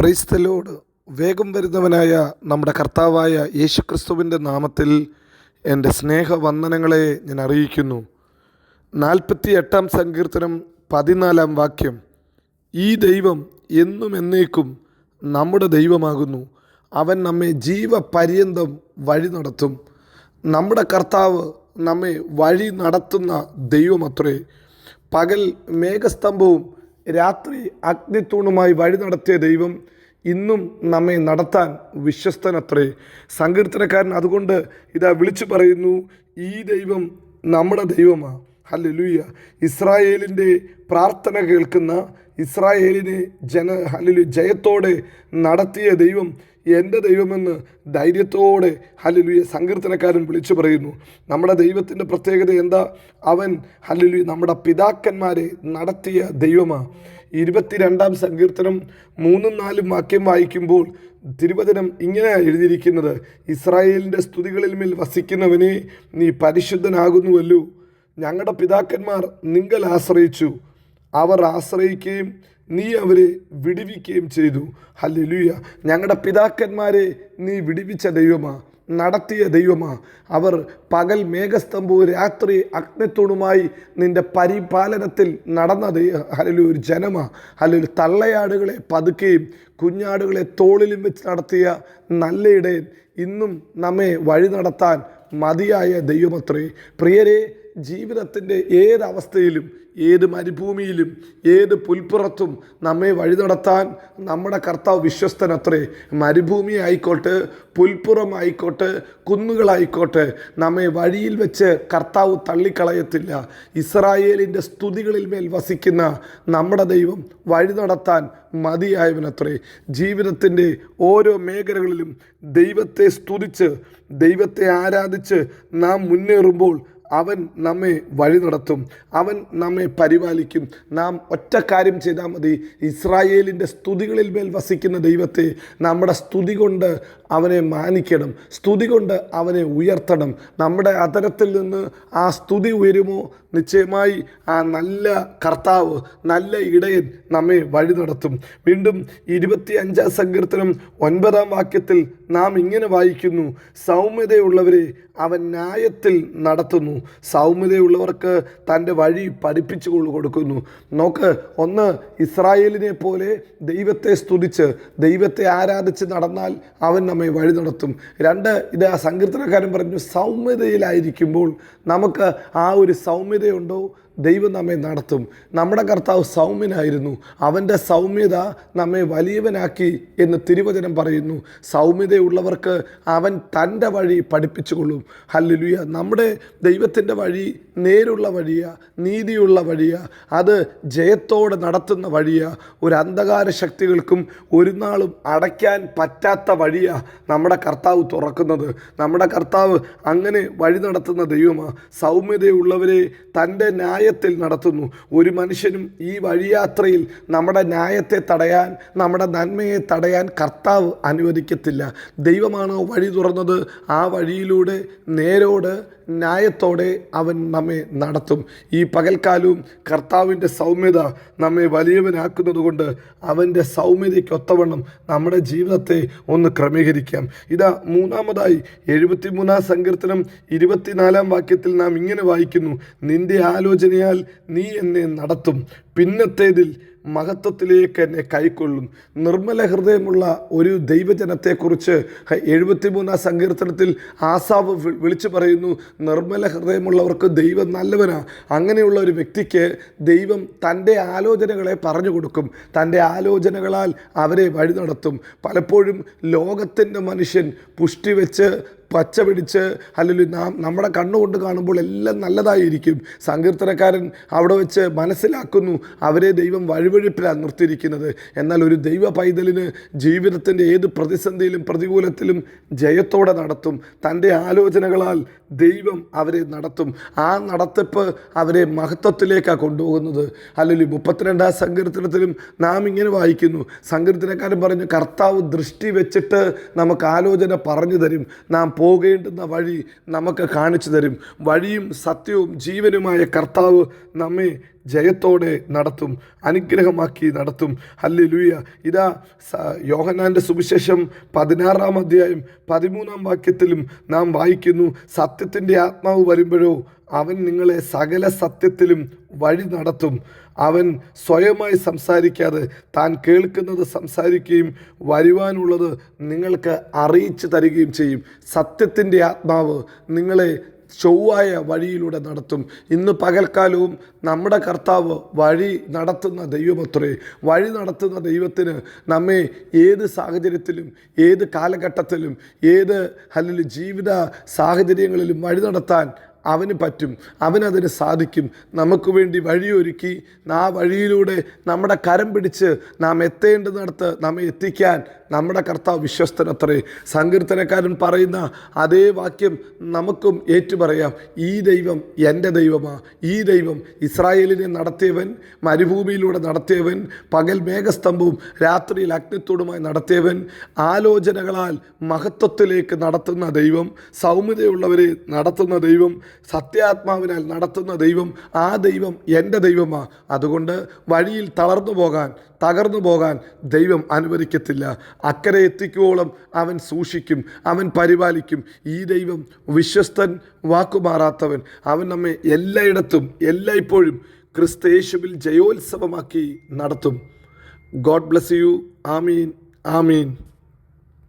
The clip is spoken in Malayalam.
പ്രൈസ്തലോട് വേഗം വരുന്നവനായ നമ്മുടെ കർത്താവായ യേശുക്രിസ്തുവിന്റെ നാമത്തിൽ എന്റെ സ്നേഹവന്ദനങ്ങളെ ഞാൻ അറിയിക്കുന്നു. നാൽപ്പത്തി എട്ടാം സങ്കീർത്തനം പതിനാലാം വാക്യം. ഈ ദൈവം എന്നും എന്നേക്കും നമ്മുടെ ദൈവമാകുന്നു. അവൻ നമ്മെ ജീവപര്യന്തം വഴി നടത്തും. നമ്മുടെ കർത്താവ് നമ്മെ വഴി നടത്തുന്ന ദൈവമത്രേ. പകൽ മേഘസ്തംഭവും രാത്രി അഗ്നിത്തൂണുമായി വഴി നടത്തിയ ദൈവം ഇന്നും നമ്മെ നടത്താൻ വിശ്വസ്തനത്രേ. സങ്കീർത്തനക്കാരൻ അതുകൊണ്ട് ഇതാ വിളിച്ചു പറയുന്നു ഈ ദൈവം നമ്മുടെ ദൈവമാണ് ഹല്ലേലൂയ. ഇസ്രായേലിന്റെ പ്രാർത്ഥന കേൾക്കുന്ന ഇസ്രായേലിനെ ജന ഹലിലു ജയത്തോടെ നടത്തിയ ദൈവം എന്റെ ദൈവമെന്ന് ധൈര്യത്തോടെ ഹല്ലേലൂയ സങ്കീർത്തനക്കാരൻ വിളിച്ചു പറയുന്നു. നമ്മുടെ ദൈവത്തിന്റെ പ്രത്യേകത എന്താ? അവൻ ഹലിലു നമ്മുടെ പിതാക്കന്മാരെ നടത്തിയ ദൈവമാണ് ഇരുപത്തിരണ്ടാം സങ്കീർത്തനം മൂന്നും നാലും വാക്യം വായിക്കുമ്പോൾ തിരുവചനം ഇങ്ങനെ എഴുതിയിരിക്കുന്നത് ഇസ്രായേലിന്റെ സ്തുതികളിൽ മേൽ വസിക്കുന്നവനെ നീ പരിശുദ്ധനാകുന്നുവല്ലോ. ഞങ്ങളുടെ പിതാക്കന്മാർ നിങ്ങൾ ആശ്രയിച്ചു. അവർ ആശ്രയിക്കുകയും നീ അവരെ വിടുവിക്കുകയും ചെയ്തു. ഹല്ലേലൂയ. ഞങ്ങളുടെ പിതാക്കന്മാരെ നീ വിടുവിച്ച ദൈവമാ നടത്തിയ ദൈവമാ. അവർ പകൽ മേഘസ്തംഭവും രാത്രി അഗ്നത്തൂണുമായി നിന്റെ പരിപാലനത്തിൽ നടന്ന ദൈവ ഒരു ജനമാ. ഹലൊരു തള്ളയാടുകളെ പതുക്കുകയും കുഞ്ഞാടുകളെ തോളിലും വെച്ച് നടത്തിയ നല്ല ഇടയൻ ഇന്നും നമ്മെ വഴി നടത്താൻ മതിയായ ദൈവമത്രേ. പ്രിയരെ ജീവിതത്തിന്റെ ഏതവസ്ഥയിലും ഏത് മരുഭൂമിയിലും ഏത് പുൽപ്പുറത്തും നമ്മെ വഴി നടത്താൻ നമ്മുടെ കർത്താവ് വിശ്വസ്തനത്രേ. മരുഭൂമി ആയിക്കോട്ടെ പുൽപ്പുറം ആയിക്കോട്ടെ കുന്നുകളായിക്കോട്ടെ നമ്മെ വഴിയിൽ വെച്ച് കർത്താവ് തള്ളിക്കളയത്തില്ല. ഇസ്രായേലിന്റെ സ്തുതികളിൽ മേൽ വസിക്കുന്ന നമ്മുടെ ദൈവം വഴി നടത്താൻ മതിയായവനത്രേ. ജീവിതത്തിന്റെ ഓരോ മേഖലകളിലും ദൈവത്തെ സ്തുതിച്ച് ദൈവത്തെ ആരാധിച്ച് നാം മുന്നേറുമ്പോൾ അവൻ നമ്മെ വഴി നടത്തും അവൻ നമ്മെ പരിപാലിക്കും. നാം ഒറ്റ കാര്യം ചെയ്താൽ മതി. ഇസ്രായേലിന്റെ സ്തുതികളിൽ മേൽ വസിക്കുന്ന ദൈവത്തെ നമ്മുടെ സ്തുതി കൊണ്ട് അവനെ മാനിക്കണം സ്തുതി കൊണ്ട് അവനെ ഉയർത്തണം. നമ്മുടെ അതരത്തിൽ നിന്ന് ആ സ്തുതി ഉയരുമോ? നിശ്ചയമായി ആ നല്ല കർത്താവ് നല്ല ഇടയൻ നമ്മെ വഴി നടത്തും. വീണ്ടും ഇരുപത്തി അഞ്ചാം സങ്കീർത്തനം ഒൻപതാം വാക്യത്തിൽ നാം ഇങ്ങനെ വായിക്കുന്നു സൗമ്യതയുള്ളവരെ അവൻ ന്യായത്തിൽ നടത്തുന്നു. സൗമ്യതയുള്ളവർക്ക് തന്റെ വഴി പഠിപ്പിച്ചു കൊടുക്കുന്നു. നോക്ക് ഒന്ന് ഇസ്രായേലിനെ പോലെ ദൈവത്തെ സ്തുതിച്ച് ദൈവത്തെ ആരാധിച്ച് നടന്നാൽ അവൻ നമ്മെ വഴി നടത്തും. രണ്ട് ഇത് ആ സങ്കീർത്തനക്കാരൻ പറഞ്ഞു സൗമ്യതയിലായിരിക്കുമ്പോൾ നമുക്ക് ആ ഒരു സൗമ്യതയുണ്ടോ ദൈവം നമ്മെ നടത്തും. നമ്മുടെ കർത്താവ് സൗമ്യനായിരുന്നു. അവന്റെ സൗമ്യത നമ്മെ വലിയവനാക്കി എന്ന് തിരുവചനം പറയുന്നു. സൗമ്യതയുള്ളവർക്ക് അവൻ തന്റെ വഴി പഠിപ്പിച്ചു കൊള്ളും ഹല്ലുലുയ. നമ്മുടെ ദൈവത്തിന്റെ വഴി നേരുള്ള വഴിയാ നീതിയുള്ള വഴിയാ അത് ജയത്തോടെ നടത്തുന്ന വഴിയാ ഒരു അന്ധകാര ശക്തികൾക്കും ഒരു നാളും അടയ്ക്കാൻ പറ്റാത്ത വഴിയാ നമ്മുടെ കർത്താവ് തുറക്കുന്നത്. നമ്മുടെ കർത്താവ് അങ്ങനെ വഴി നടത്തുന്ന ദൈവമാണ് സൗമ്യതയുള്ളവരെ തന്റെ ന്യായത്തിൽ നടത്തുന്നു. ഒരു മനുഷ്യനും ഈ വഴിയാത്രയിൽ നമ്മുടെ ന്യായത്തെ തടയാൻ നമ്മുടെ നന്മയെ തടയാൻ കർത്താവ് അനുവദിക്കത്തില്ല. ദൈവമാണ് വഴി തുറന്നത്. ആ വഴിയിലൂടെ നേരോട് ന്യായത്തോടെ അവൻ നമ്മെ നടത്തും. ഈ പകൽക്കാലവും കർത്താവിന്റെ സൗമ്യത നമ്മെ വലിയവനാക്കുന്നത് കൊണ്ട് അവന്റെ സൗമ്യതയ്ക്കൊത്തവണ്ണം നമ്മുടെ ജീവിതത്തെ ഒന്ന് ക്രമീകരിക്കാം. ഇതാ മൂന്നാമതായി എഴുപത്തിമൂന്നാം സങ്കീർത്തനം ഇരുപത്തിനാലാം വാക്യത്തിൽ നാം ഇങ്ങനെ വായിക്കുന്നു. നിന്റെ ആലോചനയാൽ നീ എന്നെ നടത്തും. പിന്നത്തേതിൽ മഹത്വത്തിലേക്ക് എന്നെ കൈക്കൊള്ളും. നിർമ്മല ഹൃദയമുള്ള ഒരു ദൈവജനത്തെക്കുറിച്ച് എഴുപത്തിമൂന്നാം സങ്കീർത്തനത്തിൽ ആസാവ് വിളിച്ചു പറയുന്നു നിർമ്മല ഹൃദയമുള്ളവർക്ക് ദൈവം നല്ലവനാണ് അങ്ങനെയുള്ള ഒരു വ്യക്തിക്ക് ദൈവം തന്റെ ആലോചനകളെ പറഞ്ഞു കൊടുക്കും. തന്റെ ആലോചനകളാൽ അവരെ വഴി നടത്തും. പലപ്പോഴും ലോകത്തിന്റെ മനുഷ്യൻ പുഷ്ടി വെച്ച് പച്ച പിടിച്ച് അല്ലെങ്കിൽ നാം നമ്മുടെ കണ്ണുകൊണ്ട് കാണുമ്പോൾ എല്ലാം നല്ലതായിരിക്കും. സങ്കീർത്തനക്കാരൻ അവിടെ വെച്ച് മനസ്സിലാക്കുന്നു അവരെ ദൈവം വഴിവഴിപ്പിലാണ് നിർത്തിയിരിക്കുന്നത്. എന്നാൽ ഒരു ദൈവ പൈതലിന് ജീവിതത്തിന്റെ ഏത് പ്രതിസന്ധിയിലും പ്രതികൂലത്തിലും ജയത്തോടെ നടത്തും. തന്റെ ആലോചനകളാൽ ദൈവം അവരെ നടത്തും. ആ നടത്തിപ്പ് അവരെ മഹത്വത്തിലേക്കാണ് കൊണ്ടുപോകുന്നത്. അല്ലെങ്കിൽ മുപ്പത്തിരണ്ടാം സങ്കീർത്തനത്തിലും നാം ഇങ്ങനെ വായിക്കുന്നു. സങ്കീർത്തനക്കാരൻ പറഞ്ഞു കർത്താവ് ദൃഷ്ടി വെച്ചിട്ട് നമുക്ക് ആലോചന പറഞ്ഞു തരും. നാം പോകേണ്ടുന്ന വഴി നമുക്ക് കാണിച്ചു തരും. വഴിയും സത്യവും ജീവനുമായ കർത്താവ് നമ്മെ ജയത്തോടെ നടത്തും അനുഗ്രഹമാക്കി നടത്തും. അല്ലെ ലൂയ ഇതാ യോഹന്നാന്റെ സുവിശേഷം പതിനാറാം അധ്യായം പതിമൂന്നാം വാക്യത്തിലും നാം വായിക്കുന്നു സത്യത്തിന്റെ ആത്മാവ് വരുമ്പോഴോ അവൻ നിങ്ങളെ സകല സത്യത്തിലും വഴി നടത്തും. അവൻ സ്വയമായി സംസാരിക്കാതെ താൻ കേൾക്കുന്നത് സംസാരിക്കുകയും വരുവാനുള്ളത് നിങ്ങൾക്ക് അറിയിച്ചു തരികയും ചെയ്യും. സത്യത്തിന്റെ ആത്മാവ് നിങ്ങളെ ചൊവ്വായ വഴിയിലൂടെ നടത്തും. ഇന്ന് പകൽക്കാലവും നമ്മുടെ കർത്താവ് വഴി നടത്തുന്ന ദൈവമത്രേ വഴി നടത്തുന്ന ദൈവത്തിന് നമ്മെ ഏത് സാഹചര്യത്തിലും ഏത് കാലഘട്ടത്തിലും ഏത് അല്ലെങ്കിൽ ജീവിത സാഹചര്യങ്ങളിലും വഴി നടത്താൻ അവന് പറ്റും അവനതിന് സാധിക്കും. നമുക്ക് വേണ്ടി വഴിയൊരുക്കി ആ വഴിയിലൂടെ നമ്മുടെ കരം പിടിച്ച് നാം എത്തേണ്ടുന്നിടത്ത് നമ്മെ എത്തിക്കാൻ നമ്മുടെ കർത്താവ് വിശ്വസ്തനത്രേ. സങ്കീർത്തനക്കാരൻ പറയുന്ന അതേ വാക്യം നമുക്കും ഏറ്റുപറയാം. ഈ ദൈവം എന്റെ ദൈവമാ ഈ ദൈവം ഇസ്രായേലിനെ നടത്തിയവൻ മരുഭൂമിയിലൂടെ നടത്തിയവൻ പകൽ മേഘസ്തംഭവും രാത്രിയിൽ അഗ്നിത്തോടുമായി നടത്തിയവൻ ആലോചനകളാൽ മഹത്വത്തിലേക്ക് നടത്തുന്ന ദൈവം സൗമ്യതയുള്ളവരെ നടത്തുന്ന ദൈവം സത്യാത്മാവിനാൽ നടത്തുന്ന ദൈവം ആ ദൈവം എന്റെ ദൈവമാ. അതുകൊണ്ട് വഴിയിൽ തളർന്നു പോകാൻ തകർന്നു പോകാൻ ദൈവം അനുവദിക്കത്തില്ല. അക്കരെ എത്തിക്കുവോളം അവൻ സൂക്ഷിക്കും അവൻ പരിപാലിക്കും. ഈ ദൈവം വിശ്വസ്തൻ വാക്കുമാറാത്തവൻ. അവൻ നമ്മെ എല്ലായിടത്തും എല്ലായ്പ്പോഴും ക്രിസ്തയേശുവിൽ ജയോത്സവമാക്കി നടത്തും. God bless you. Amin. Amin.